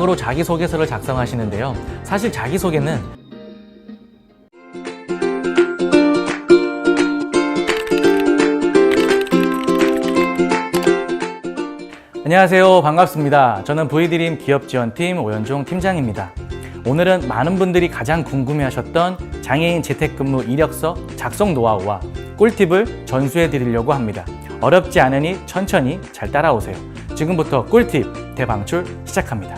으로 자기소개서를 작성하시는데요. 사실 자기소개는 안녕하세요. 반갑습니다. 저는 V드림 기업지원팀 오연종 팀장입니다. 오늘은 많은 분들이 가장 궁금해하셨던 장애인 재택근무 이력서 작성 노하우와 꿀팁을 전수해 드리려고 합니다. 어렵지 않으니 천천히 잘 따라오세요. 지금부터 꿀팁 대방출 시작합니다.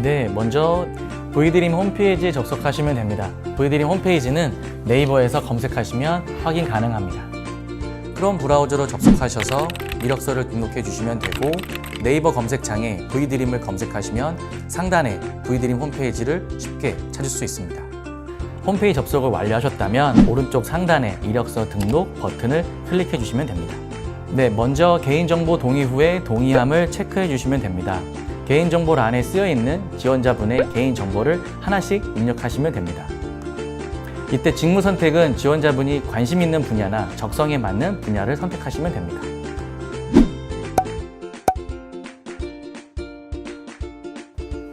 네, 먼저 V드림 홈페이지에 접속하시면 됩니다. V드림 홈페이지는 네이버에서 검색하시면 확인 가능합니다. 크롬 브라우저로 접속하셔서 이력서를 등록해 주시면 되고 네이버 검색창에 V드림을 검색하시면 상단에 V드림 홈페이지를 쉽게 찾을 수 있습니다. 홈페이지 접속을 완료하셨다면 오른쪽 상단에 이력서 등록 버튼을 클릭해 주시면 됩니다. 네, 먼저 개인정보 동의 후에 동의함을 체크해 주시면 됩니다. 개인정보란에 쓰여 있는 지원자분의 개인정보를 하나씩 입력하시면 됩니다. 이때 직무 선택은 지원자분이 관심 있는 분야나 적성에 맞는 분야를 선택하시면 됩니다.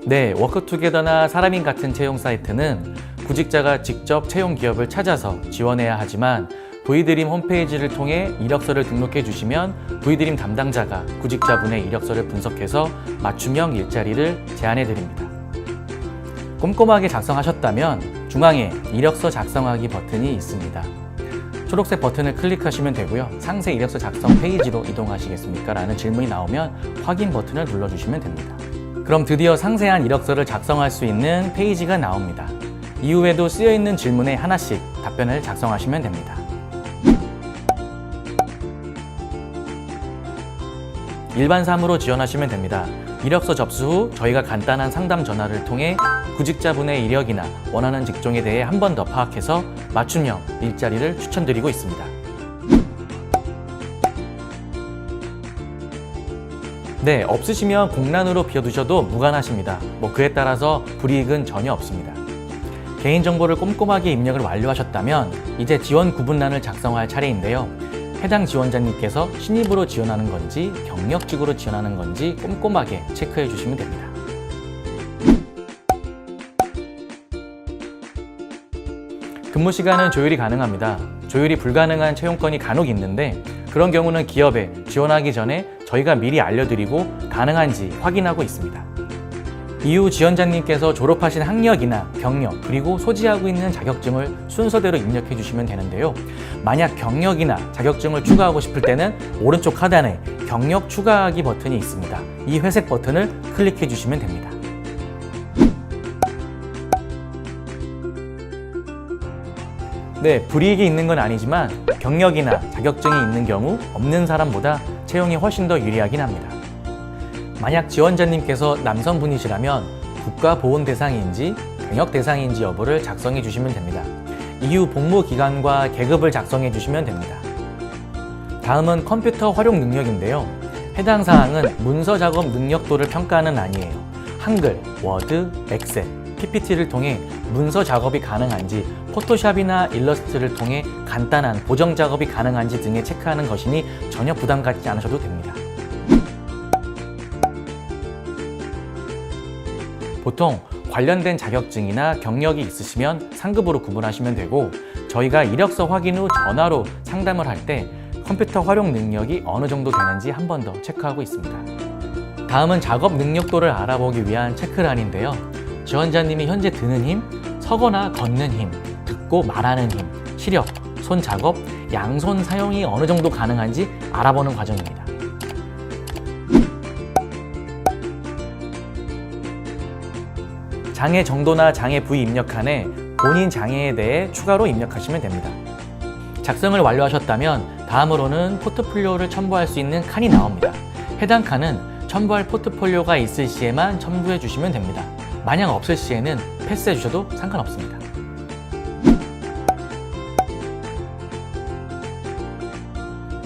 네, 워크투게더나 사람인 같은 채용 사이트는 구직자가 직접 채용 기업을 찾아서 지원해야 하지만 V드림 홈페이지를 통해 이력서를 등록해 주시면 V드림 담당자가 구직자분의 이력서를 분석해서 맞춤형 일자리를 제안해 드립니다. 꼼꼼하게 작성하셨다면 중앙에 이력서 작성하기 버튼이 있습니다. 초록색 버튼을 클릭하시면 되고요. 상세 이력서 작성 페이지로 이동하시겠습니까? 라는 질문이 나오면 확인 버튼을 눌러주시면 됩니다. 그럼 드디어 상세한 이력서를 작성할 수 있는 페이지가 나옵니다. 이후에도 쓰여 있는 질문에 하나씩 답변을 작성하시면 됩니다. 일반 3으로 지원하시면 됩니다. 이력서 접수 후 저희가 간단한 상담 전화를 통해 구직자분의 이력이나 원하는 직종에 대해 한 번 더 파악해서 맞춤형 일자리를 추천드리고 있습니다. 네, 없으시면 공란으로 비워두셔도 무관하십니다. 뭐 그에 따라서 불이익은 전혀 없습니다. 개인정보를 꼼꼼하게 입력을 완료하셨다면 이제 지원 구분란을 작성할 차례인데요. 해당 지원자님께서 신입으로 지원하는 건지 경력직으로 지원하는 건지 꼼꼼하게 체크해 주시면 됩니다. 근무 시간은 조율이 가능합니다. 조율이 불가능한 채용건이 간혹 있는데 그런 경우는 기업에 지원하기 전에 저희가 미리 알려드리고 가능한지 확인하고 있습니다. 이후 지원자님께서 졸업하신 학력이나 경력 그리고 소지하고 있는 자격증을 순서대로 입력해 주시면 되는데요. 만약 경력이나 자격증을 추가하고 싶을 때는 오른쪽 하단에 경력 추가하기 버튼이 있습니다. 이 회색 버튼을 클릭해 주시면 됩니다. 네, 불이익이 있는 건 아니지만 경력이나 자격증이 있는 경우 없는 사람보다 채용이 훨씬 더 유리하긴 합니다. 만약 지원자님께서 남성분이시라면 국가보훈 대상인지 병역 대상인지 여부를 작성해 주시면 됩니다. 이후 복무 기간과 계급을 작성해 주시면 됩니다. 다음은 컴퓨터 활용 능력인데요. 해당 사항은 문서 작업 능력도를 평가하는 아니에요. 한글, 워드, 엑셀, PPT를 통해 문서 작업이 가능한지 포토샵이나 일러스트를 통해 간단한 보정 작업이 가능한지 등에 체크하는 것이니 전혀 부담 갖지 않으셔도 됩니다. 보통 관련된 자격증이나 경력이 있으시면 상급으로 구분하시면 되고 저희가 이력서 확인 후 전화로 상담을 할 때 컴퓨터 활용 능력이 어느 정도 되는지 한 번 더 체크하고 있습니다. 다음은 작업 능력도를 알아보기 위한 체크란인데요. 지원자님이 현재 드는 힘, 서거나 걷는 힘, 듣고 말하는 힘, 시력, 손 작업, 양손 사용이 어느 정도 가능한지 알아보는 과정입니다. 장애 정도나 장애 부위 입력칸에 본인 장애에 대해 추가로 입력하시면 됩니다. 작성을 완료하셨다면 다음으로는 포트폴리오를 첨부할 수 있는 칸이 나옵니다. 해당 칸은 첨부할 포트폴리오가 있을 시에만 첨부해 주시면 됩니다. 만약 없을 시에는 패스해 주셔도 상관없습니다.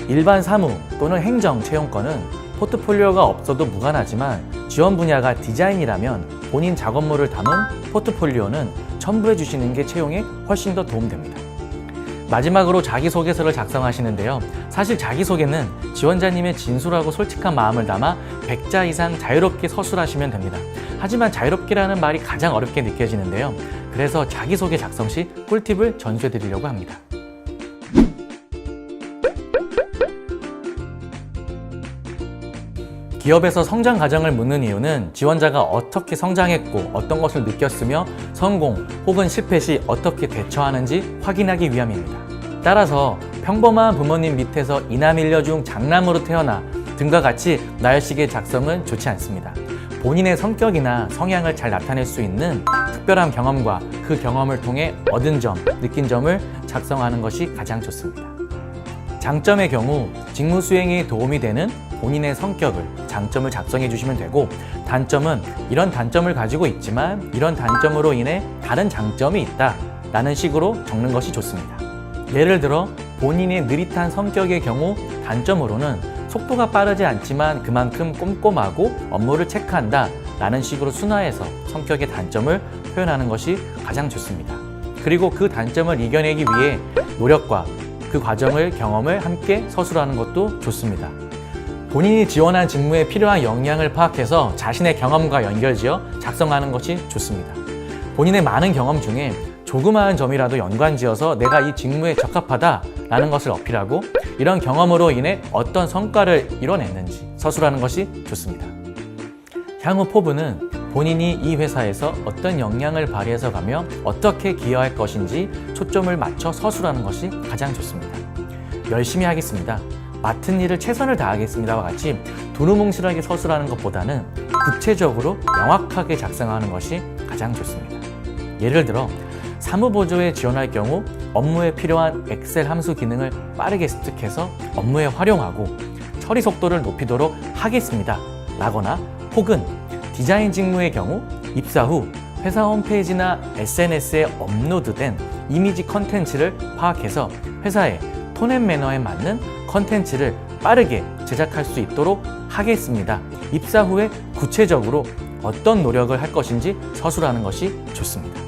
일반 사무 또는 행정 채용권은 포트폴리오가 없어도 무관하지만 지원 분야가 디자인이라면 본인 작업물을 담은 포트폴리오는 첨부해 주시는 게 채용에 훨씬 더 도움됩니다. 마지막으로 자기소개서를 작성하시는데요. 사실 자기소개는 지원자님의 진솔하고 솔직한 마음을 담아 100자 이상 자유롭게 서술하시면 됩니다. 하지만 자유롭게라는 말이 가장 어렵게 느껴지는데요. 그래서 자기소개 작성 시 꿀팁을 전수해 드리려고 합니다. 기업에서 성장 과정을 묻는 이유는 지원자가 어떻게 성장했고 어떤 것을 느꼈으며 성공 혹은 실패 시 어떻게 대처하는지 확인하기 위함입니다. 따라서 평범한 부모님 밑에서 이남 일녀 중 장남으로 태어나 등과 같이 나열식의 작성은 좋지 않습니다. 본인의 성격이나 성향을 잘 나타낼 수 있는 특별한 경험과 그 경험을 통해 얻은 점, 느낀 점을 작성하는 것이 가장 좋습니다. 장점의 경우 직무 수행에 도움이 되는 본인의 성격을 장점을 작성해 주시면 되고 단점은 이런 단점을 가지고 있지만 이런 단점으로 인해 다른 장점이 있다 라는 식으로 적는 것이 좋습니다. 예를 들어 본인의 느릿한 성격의 경우 단점으로는 속도가 빠르지 않지만 그만큼 꼼꼼하고 업무를 체크한다 라는 식으로 순화해서 성격의 단점을 표현하는 것이 가장 좋습니다. 그리고 그 단점을 이겨내기 위해 노력과 그 과정을 경험을 함께 서술하는 것도 좋습니다. 본인이 지원한 직무에 필요한 역량을 파악해서 자신의 경험과 연결지어 작성하는 것이 좋습니다. 본인의 많은 경험 중에 조그마한 점이라도 연관지어서 내가 이 직무에 적합하다라는 것을 어필하고 이런 경험으로 인해 어떤 성과를 이뤄냈는지 서술하는 것이 좋습니다. 향후 포부는 본인이 이 회사에서 어떤 역량을 발휘해서 가며 어떻게 기여할 것인지 초점을 맞춰 서술하는 것이 가장 좋습니다. 열심히 하겠습니다. 맡은 일을 최선을 다하겠습니다와 같이 두루뭉실하게 서술하는 것보다는 구체적으로 명확하게 작성하는 것이 가장 좋습니다. 예를 들어 사무보조에 지원할 경우 업무에 필요한 엑셀 함수 기능을 빠르게 습득해서 업무에 활용하고 처리 속도를 높이도록 하겠습니다. 라거나 혹은 디자인 직무의 경우 입사 후 회사 홈페이지나 SNS에 업로드된 이미지 컨텐츠를 파악해서 회사의 톤앤 매너에 맞는 컨텐츠를 빠르게 제작할 수 있도록 하겠습니다. 입사 후에 구체적으로 어떤 노력을 할 것인지 서술하는 것이 좋습니다.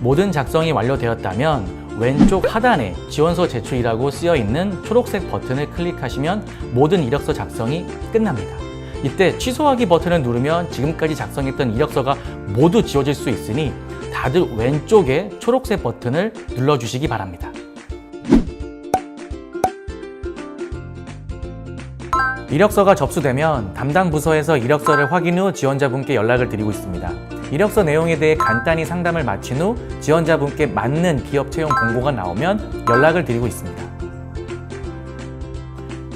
모든 작성이 완료되었다면 왼쪽 하단에 지원서 제출이라고 쓰여 있는 초록색 버튼을 클릭하시면 모든 이력서 작성이 끝납니다. 이때 취소하기 버튼을 누르면 지금까지 작성했던 이력서가 모두 지워질 수 있으니 다들 왼쪽에 초록색 버튼을 눌러주시기 바랍니다. 이력서가 접수되면 담당 부서에서 이력서를 확인 후 지원자분께 연락을 드리고 있습니다. 이력서 내용에 대해 간단히 상담을 마친 후 지원자분께 맞는 기업 채용 공고가 나오면 연락을 드리고 있습니다.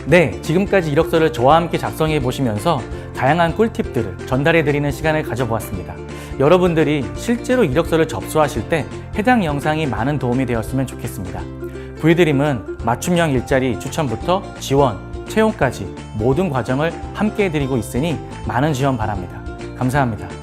네, 지금까지 이력서를 저와 함께 작성해 보시면서 다양한 꿀팁들을 전달해 드리는 시간을 가져보았습니다. 여러분들이 실제로 이력서를 접수하실 때 해당 영상이 많은 도움이 되었으면 좋겠습니다. V드림은 맞춤형 일자리 추천부터 지원, 채용까지 모든 과정을 함께 해드리고 있으니 많은 지원 바랍니다. 감사합니다.